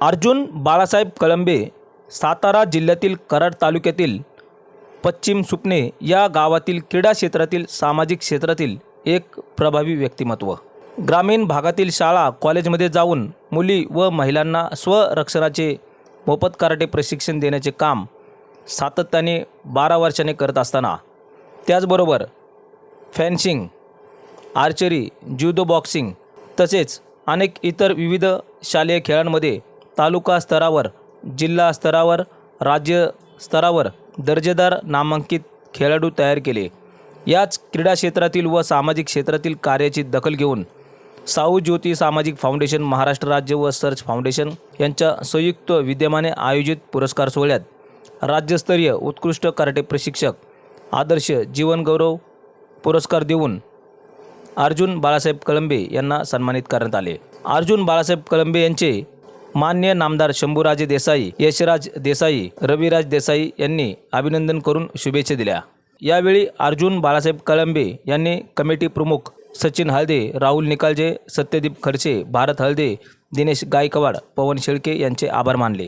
अर्जुन बाळासाहेब कळंबे सातारा जिल्ह्यातील कराड तालुक्यातील पश्चिम सुपणे या गावातील क्रीडा क्षेत्रातील सामाजिक क्षेत्रातील एक प्रभावी व्यक्तिमत्व. ग्रामीण भागातील शाळा कॉलेजमध्ये जाऊन मुली व महिलांना स्वरक्षणाचे मोफत कराटे प्रशिक्षण देण्याचे काम सातत्याने बारा वर्षाने करत असताना. त्याचबरोबर फॅन्सिंग आर्चरी ज्युदो बॉक्सिंग तसेच अनेक इतर विविध शालेय खेळांमध्ये तालुका स्तरावर जिल्हा स्तरावर राज्य स्तरावर दर्जेदार नामांकित खेळाडू तयार केले. याच क्रीडा क्षेत्रातील व सामाजिक क्षेत्रातील कार्याची दखल घेऊन साऊ ज्योती सामाजिक फाउंडेशन महाराष्ट्र राज्य व सर्च फाउंडेशन यांच्या संयुक्त विद्यमाने आयोजित पुरस्कार सोहळ्यात राज्यस्तरीय उत्कृष्ट कराटे प्रशिक्षक आदर्श जीवनगौरव पुरस्कार देऊन अर्जुन बाळासाहेब कळंबे यांना सन्मानित करण्यात आले. अर्जुन बाळासाहेब कळंबे यांचे मान्य नामदार शंभूराजे देसाई यशराज देसाई रविराज देसाई यांनी अभिनंदन करून शुभेच्छा दिल्या. यावेळी अर्जुन बाळासाहेब कळंबे यांनी कमिटी प्रमुख सचिन हळदे राहुल निकालजे सत्यदीप खडसे भारत हळदे दिनेश गायकवाड पवन शेळके यांचे आभार मानले.